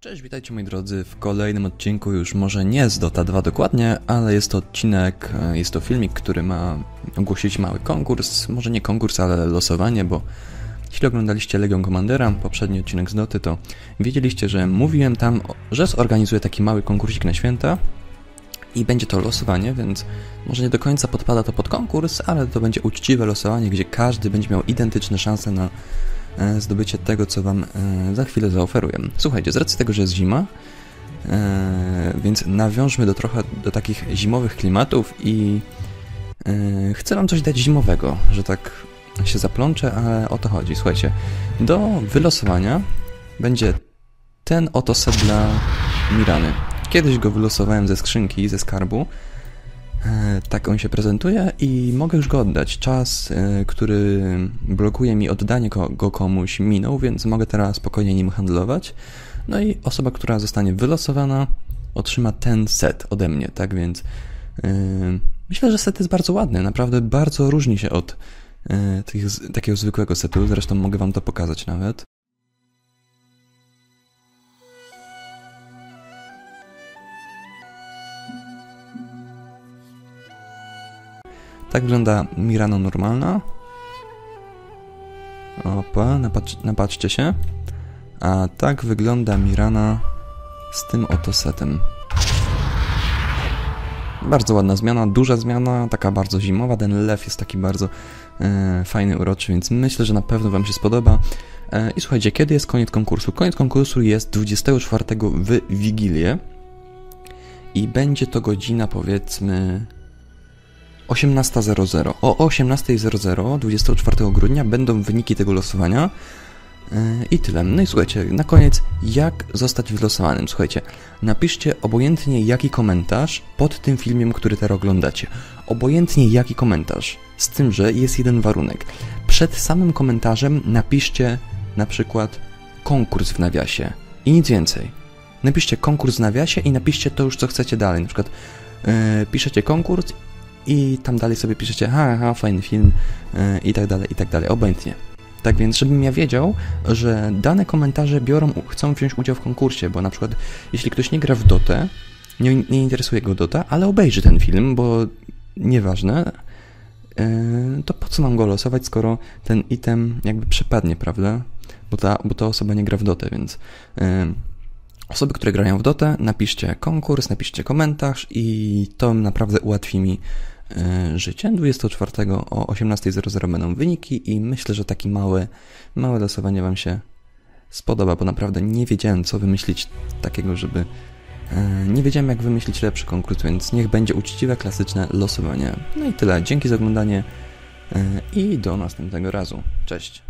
Cześć, witajcie moi drodzy w kolejnym odcinku, już może nie z Dota 2 dokładnie, ale jest to odcinek, e, jest to filmik, który ma ogłosić mały konkurs, może nie konkurs, ale losowanie, bo jeśli oglądaliście Legion Commandera, poprzedni odcinek z Doty, to wiedzieliście, że mówiłem tam, że zorganizuję taki mały konkursik na święta i będzie to losowanie, więc może nie do końca podpada to pod konkurs, ale to będzie uczciwe losowanie, gdzie każdy będzie miał identyczne szanse na zdobycie tego, co Wam e, za chwilę zaoferuję. Słuchajcie, z racji tego, że jest zima, e, więc nawiążmy do trochę do takich zimowych klimatów i chcę Wam coś dać zimowego, że tak się zaplączę, ale o to chodzi. Słuchajcie, do wylosowania będzie ten oto set dla Mirany. Kiedyś go wylosowałem ze skrzynki, ze skarbu, E, tak on się prezentuje i mogę już go oddać. Czas, e, który blokuje mi oddanie go komuś minął, więc mogę teraz spokojnie nim handlować. No i osoba, która zostanie wylosowana, otrzyma ten set ode mnie, tak więc yy, myślę, że set jest bardzo ładny, naprawdę bardzo różni się od yy, tych, takiego zwykłego setu, zresztą mogę wam to pokazać nawet. Tak wygląda Mirano normalna. Opa, napatrz, napatrzcie się. A tak wygląda Mirana z tym oto setem. Bardzo ładna zmiana, duża zmiana, taka bardzo zimowa. Ten lew jest taki bardzo e, fajny, uroczy, więc myślę, że na pewno Wam się spodoba. E, I słuchajcie, kiedy jest koniec konkursu? Koniec konkursu jest 24 w Wigilię i będzie to godzina powiedzmy 18.00. O 18.00 24 grudnia będą wyniki tego losowania. E, I tyle. No i słuchajcie, na koniec, jak zostać wylosowanym? Słuchajcie, napiszcie obojętnie jaki komentarz pod tym filmem, który teraz oglądacie. Obojętnie jaki komentarz. Z tym, że jest jeden warunek. Przed samym komentarzem napiszcie na przykład konkurs w nawiasie i nic więcej. Napiszcie konkurs w nawiasie i napiszcie to już, co chcecie dalej. Na przykład yy, piszecie konkurs i tam dalej sobie piszecie, ha, ha, fajny film yy, i tak dalej, i tak dalej, obojętnie. Tak więc, żebym ja wiedział, że dane komentarze biorą, chcą wziąć udział w konkursie, bo na przykład jeśli ktoś nie gra w Dotę, nie, nie interesuje go Dota, ale obejrzy ten film, bo nieważne, yy, to po co mam go losować, skoro ten item jakby przepadnie, prawda? Bo ta, bo ta osoba nie gra w Dotę, więc... Yy, Osoby, które grają w Dotę, napiszcie konkurs, napiszcie komentarz i to naprawdę ułatwi mi e, życie. 24 o 18.00 będą wyniki i myślę, że taki mały, małe losowanie Wam się spodoba, bo naprawdę nie wiedziałem, co wymyślić takiego, żeby... E, nie wiedziałem, jak wymyślić lepszy konkurs, więc niech będzie uczciwe, klasyczne losowanie. No i tyle. Dzięki za oglądanie e, i do następnego razu. Cześć.